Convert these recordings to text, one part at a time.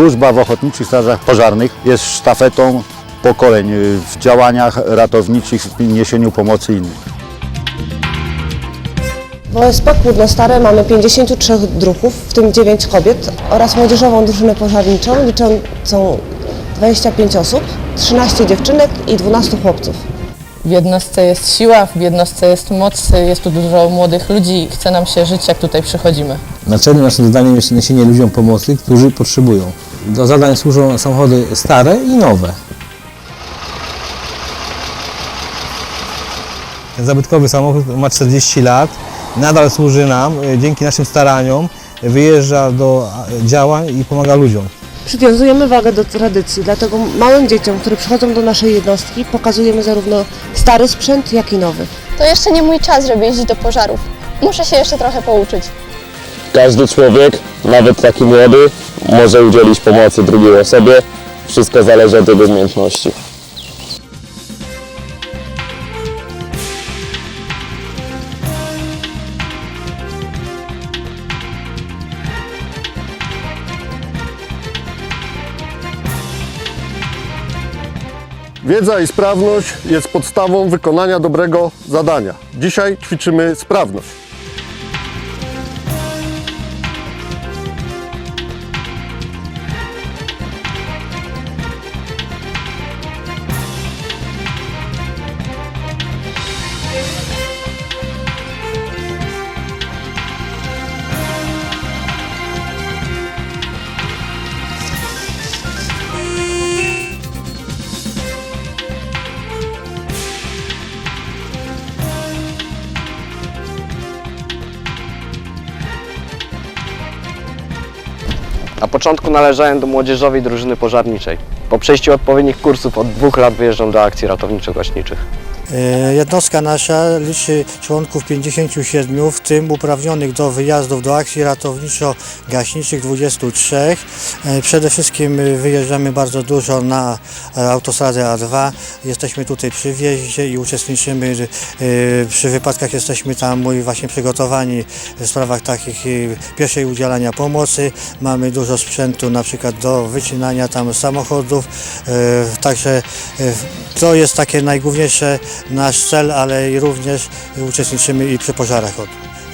służba w Ochotniczych Strażach Pożarnych jest sztafetą pokoleń w działaniach ratowniczych, w niesieniu pomocy innym. W OSP Kłudno Stare mamy 53 druhów, w tym 9 kobiet oraz młodzieżową drużynę pożarniczą liczącą 25 osób, 13 dziewczynek i 12 chłopców. W jednostce jest siła, w jednostce jest moc, jest tu dużo młodych ludzi i chce nam się żyć, jak tutaj przychodzimy. Naczelnym naszym zadaniem jest niesienie ludziom pomocy, którzy potrzebują. Do zadań służą samochody stare i nowe. Ten zabytkowy samochód ma 40 lat, nadal służy nam, e, dzięki naszym staraniom wyjeżdża do działań i pomaga ludziom. Przywiązujemy wagę do tradycji, dlatego małym dzieciom, które przychodzą do naszej jednostki, pokazujemy zarówno stary sprzęt, jak i nowy. To jeszcze nie mój czas, żeby jeździć do pożarów. Muszę się jeszcze trochę pouczyć. Każdy człowiek, nawet taki młody, może udzielić pomocy drugiej osobie. Wszystko zależy od jego umiejętności. Wiedza i sprawność jest podstawą wykonania dobrego zadania. Dzisiaj ćwiczymy sprawność. Początku należałem do młodzieżowej drużyny pożarniczej. Po przejściu odpowiednich kursów od dwóch lat wyjeżdżam do akcji ratowniczo-gaśniczych. E, Jednostka nasza liczy członków 57, w tym uprawnionych do wyjazdów do akcji ratowniczo-gaśniczych 23. E, Przede wszystkim e, wyjeżdżamy bardzo dużo na autostradę A2. Jesteśmy tutaj przy wjeździe i uczestniczymy przy wypadkach. Jesteśmy tam właśnie przygotowani w sprawach takich pierwszej udzielania pomocy. Mamy dużo sprzętu na przykład do wycinania tam samochodów. Także to jest takie najgłówniejsze nasz cel, ale i również uczestniczymy i przy pożarach.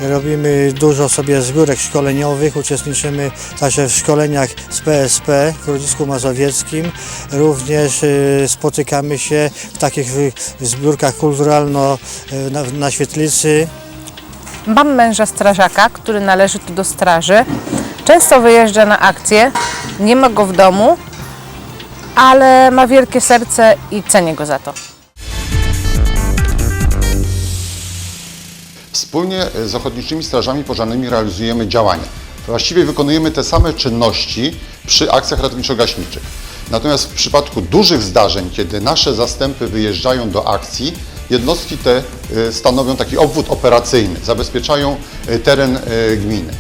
Robimy dużo sobie zbiórek szkoleniowych, uczestniczymy także w szkoleniach z PSP w Grodzisku Mazowieckim. Również y, spotykamy się w takich zbiórkach kulturalno y, na świetlicy. Mam męża strażaka, który należy tu do straży. Często wyjeżdża na akcje, nie ma go w domu, ale ma wielkie serce i cenię go za to. Wspólnie z Ochotniczymi Strażami Pożarnymi realizujemy działania. Właściwie wykonujemy te same czynności przy akcjach ratowniczo-gaśniczych. Natomiast w przypadku dużych zdarzeń, kiedy nasze zastępy wyjeżdżają do akcji, jednostki te y, stanowią taki obwód operacyjny, zabezpieczają y, teren gminy.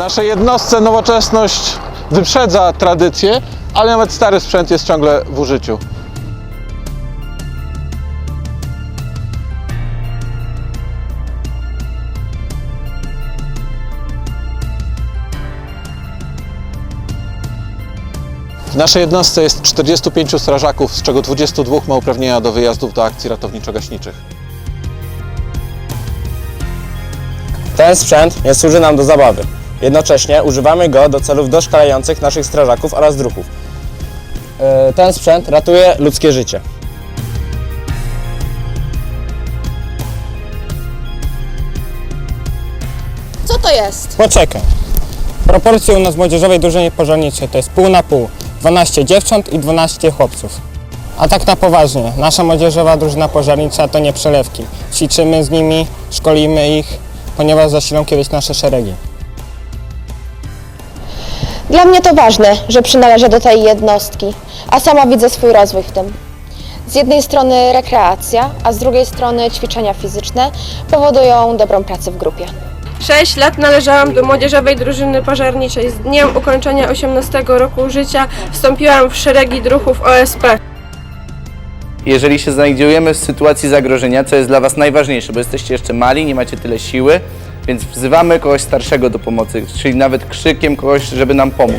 Naszej jednostce nowoczesność wyprzedza tradycję, ale nawet stary sprzęt jest ciągle w użyciu. W naszej jednostce jest 45 strażaków, z czego 22 ma uprawnienia do wyjazdów do akcji ratowniczo-gaśniczych. Ten sprzęt nie służy nam do zabawy. Jednocześnie używamy go do celów doszkalających naszych strażaków oraz druhów. E, Ten sprzęt ratuje ludzkie życie. Co to jest? Poczekaj. Proporcje u nas w młodzieżowej drużynie pożarniczej to jest pół na pół. 12 dziewcząt i 12 chłopców. A tak na poważnie, nasza młodzieżowa drużyna pożarnicza to nie przelewki. Ćwiczymy z nimi, szkolimy ich, ponieważ zasilą kiedyś nasze szeregi. Dla mnie to ważne, że przynależę do tej jednostki, a sama widzę swój rozwój w tym. Z jednej strony rekreacja, a z drugiej strony ćwiczenia fizyczne powodują dobrą pracę w grupie. 6 lat należałam do młodzieżowej drużyny pożarniczej. Z dniem ukończenia 18 roku życia wstąpiłam w szeregi druhów OSP. Jeżeli się znajdujemy w sytuacji zagrożenia, co jest dla Was najważniejsze, bo jesteście jeszcze mali, nie macie tyle siły, więc wzywamy kogoś starszego do pomocy, czyli nawet krzykiem kogoś, żeby nam pomógł.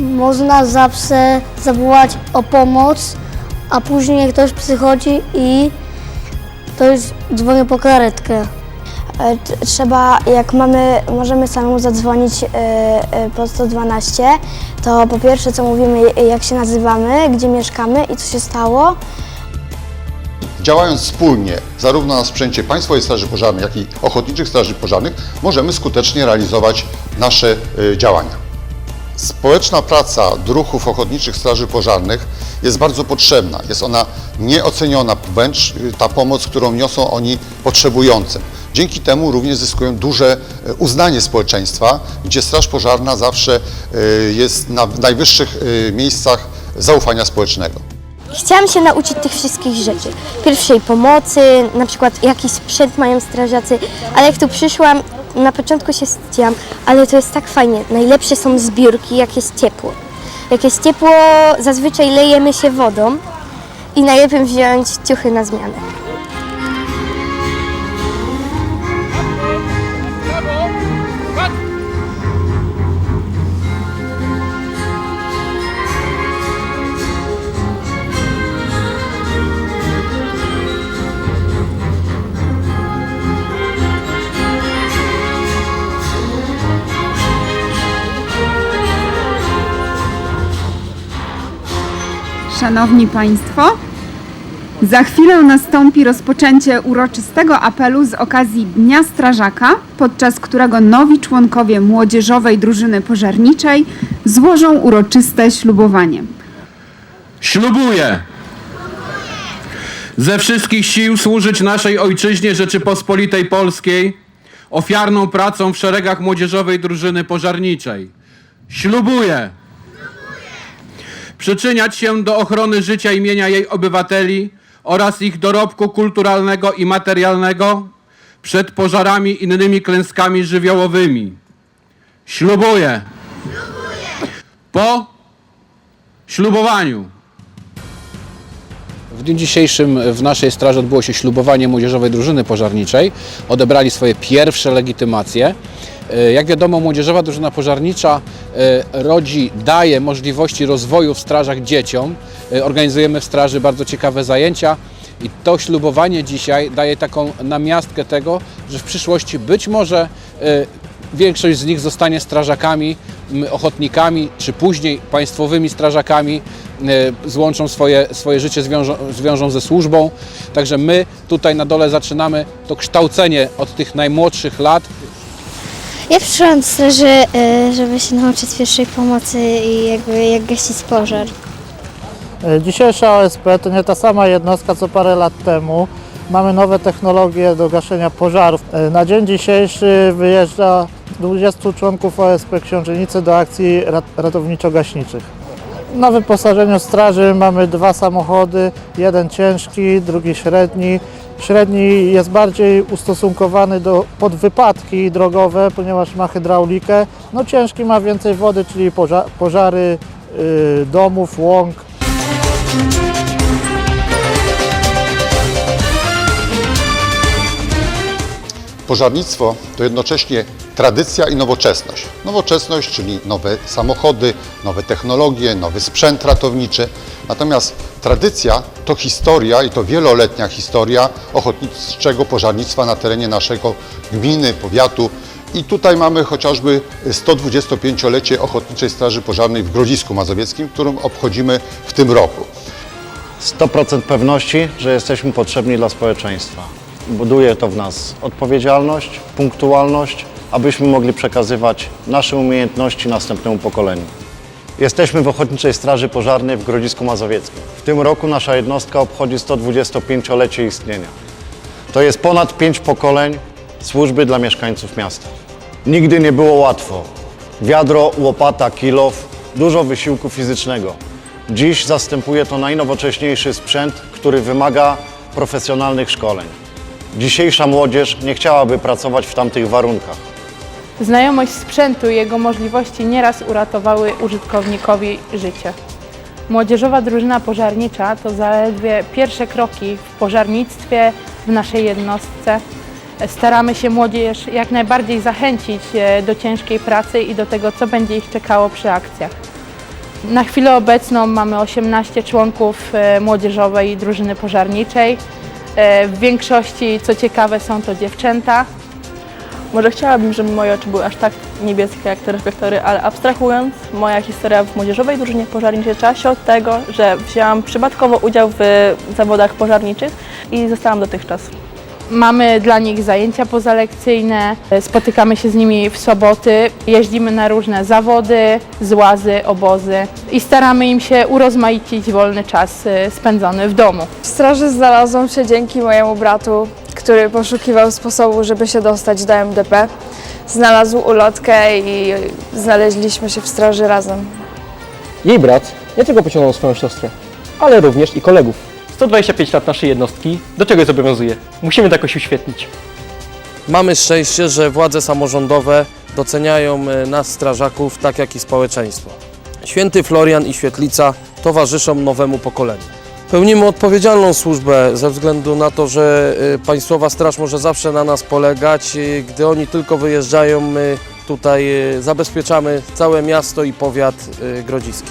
Można zawsze zawołać o pomoc, a później ktoś przychodzi i ktoś dzwoni po karetkę. Trzeba, jak mamy, możemy samemu zadzwonić e, po 112, to po pierwsze co mówimy, jak się nazywamy, gdzie mieszkamy i co się stało. Działając wspólnie, zarówno na sprzęcie Państwowej Straży Pożarnej, jak i Ochotniczych Straży Pożarnych, możemy skutecznie realizować nasze y, działania. Społeczna praca druhów Ochotniczych Straży Pożarnych jest bardzo potrzebna. Jest ona nieoceniona, wręcz y, ta pomoc, którą niosą oni potrzebującym. Dzięki temu również zyskują duże y, uznanie społeczeństwa, gdzie Straż Pożarna zawsze jest na najwyższych miejscach zaufania społecznego. Chciałam się nauczyć tych wszystkich rzeczy. Pierwszej pomocy, na przykład jaki sprzęt mają strażacy, ale jak tu przyszłam, na początku się wstydziłam, ale to jest tak fajnie. Najlepsze są zbiórki, jak jest ciepło. Jak jest ciepło, zazwyczaj lejemy się wodą i najlepiej wziąć ciuchy na zmianę. Szanowni Państwo, za chwilę nastąpi rozpoczęcie uroczystego apelu z okazji Dnia Strażaka, podczas którego nowi członkowie młodzieżowej drużyny pożarniczej złożą uroczyste ślubowanie. Ślubuję ze wszystkich sił służyć naszej ojczyźnie Rzeczypospolitej Polskiej ofiarną pracą w szeregach młodzieżowej drużyny pożarniczej. Ślubuję przyczyniać się do ochrony życia i mienia jej obywateli oraz ich dorobku kulturalnego i materialnego przed pożarami i innymi klęskami żywiołowymi. Ślubuję. Po ślubowaniu W dniu dzisiejszym w naszej straży odbyło się ślubowanie młodzieżowej drużyny pożarniczej. Odebrali swoje pierwsze legitymacje. E, Jak wiadomo, młodzieżowa drużyna pożarnicza e, rodzi, daje możliwości rozwoju w strażach dzieciom. E, Organizujemy w straży bardzo ciekawe zajęcia i to ślubowanie dzisiaj daje taką namiastkę tego, że w przyszłości być może większość z nich zostanie strażakami, ochotnikami, czy później państwowymi strażakami, złączą swoje, swoje życie, zwiążą, zwiążą ze służbą. Także my tutaj na dole zaczynamy to kształcenie od tych najmłodszych lat. Ja przyszłam do straży, e, żeby się nauczyć pierwszej pomocy i jakby jak gasić pożar. Dzisiejsza OSP to nie ta sama jednostka co parę lat temu. Mamy nowe technologie do gaszenia pożarów. E, Na dzień dzisiejszy wyjeżdża 20 członków OSP Książenicy do akcji rat- ratowniczo-gaśniczych. Na wyposażeniu straży mamy dwa samochody, jeden ciężki, drugi średni. Średni jest bardziej ustosunkowany do, pod wypadki drogowe, ponieważ ma hydraulikę. No ciężki ma więcej wody, czyli poża- pożary y, domów, łąk. Pożarnictwo to jednocześnie tradycja i nowoczesność. Nowoczesność, czyli nowe samochody, nowe technologie, nowy sprzęt ratowniczy. Natomiast tradycja to historia i to wieloletnia historia ochotniczego pożarnictwa na terenie naszego gminy, powiatu. I tutaj mamy chociażby 125-lecie Ochotniczej Straży Pożarnej w Grodzisku Mazowieckim, którą obchodzimy w tym roku. 100% pewności, że jesteśmy potrzebni dla społeczeństwa. Buduje to w nas odpowiedzialność, punktualność, abyśmy mogli przekazywać nasze umiejętności następnemu pokoleniu. Jesteśmy w Ochotniczej Straży Pożarnej w Grodzisku Mazowieckim. W tym roku nasza jednostka obchodzi 125-lecie istnienia. To jest ponad pięć pokoleń służby dla mieszkańców miasta. Nigdy nie było łatwo. Wiadro, łopata, kilof, dużo wysiłku fizycznego. Dziś zastępuje to najnowocześniejszy sprzęt, który wymaga profesjonalnych szkoleń. Dzisiejsza młodzież nie chciałaby pracować w tamtych warunkach. Znajomość sprzętu i jego możliwości nieraz uratowały użytkownikowi życie. Młodzieżowa drużyna pożarnicza to zaledwie pierwsze kroki w pożarnictwie w naszej jednostce. Staramy się młodzież jak najbardziej zachęcić e, do ciężkiej pracy i do tego, co będzie ich czekało przy akcjach. Na chwilę obecną mamy 18 członków e, młodzieżowej drużyny pożarniczej. E, W większości, co ciekawe, są to dziewczęta. Może chciałabym, żeby moje oczy były aż tak niebieskie jak te reflektory, ale abstrahując, moja historia w młodzieżowej drużynie pożarniczej zaczęła się od tego, że wzięłam przypadkowo udział w zawodach pożarniczych i zostałam dotychczas. Mamy dla nich zajęcia pozalekcyjne, spotykamy się z nimi w soboty, jeździmy na różne zawody, złazy, obozy i staramy im się urozmaicić wolny czas y, spędzony w domu. W straży znalazłam się dzięki mojemu bratu, który poszukiwał sposobu, żeby się dostać do MDP. Znalazł ulotkę i znaleźliśmy się w straży razem. Jej brat nie tylko pociągnął swoją siostrę, ale również i kolegów. 125 lat naszej jednostki do czego zobowiązuje? Musimy to jakoś uświetnić. Mamy szczęście, że władze samorządowe doceniają e, nas, strażaków, tak jak i społeczeństwo. Święty Florian i Świetlica towarzyszą nowemu pokoleniu. Pełnimy odpowiedzialną służbę ze względu na to, że e, Państwowa Straż może zawsze na nas polegać. E, Gdy oni tylko wyjeżdżają, my tutaj zabezpieczamy całe miasto i powiat grodziski.